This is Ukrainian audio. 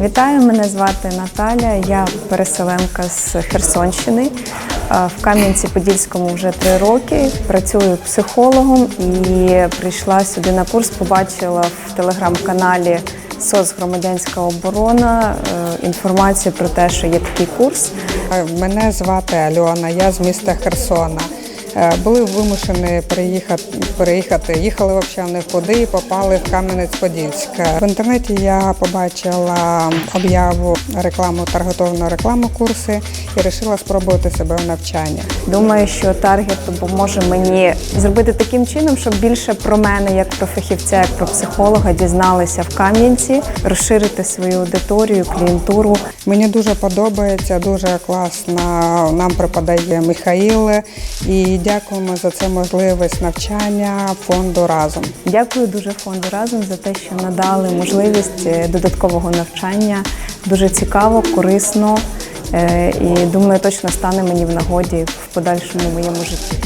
Вітаю, мене звати Наталя. Я переселенка з Херсонщини. В Кам'янці-Подільському вже три роки. Працюю психологом і прийшла сюди на курс. Побачила в телеграм-каналі СОС Громадянська оборона е, інформацію про те, що є такий курс. Е, Мене звати Альона, я з міста Херсона. Е, Були вимушені переїхати, переїхати. їхали в куди і попали в Кам'янець-Подільськ. В інтернеті я побачила об'яву рекламу таргетовану рекламу курси і вирішила спробувати себе в навчанні. Думаю, що таргет допоможе мені зробити таким чином, щоб більше про мене, як про фахівця, як про психолога, дізналися в Кам'янці, розширити свою аудиторію, клієнтуру. Мені дуже подобається, дуже класно нам преподає Михаїл і дякуємо за це можливість навчання фонду разом. Дякую дуже фонду разом за те, що надали можливість е, додаткового навчання. Дуже цікаво, корисно і думаю, точно стане мені в нагоді в подальшому моєму житті.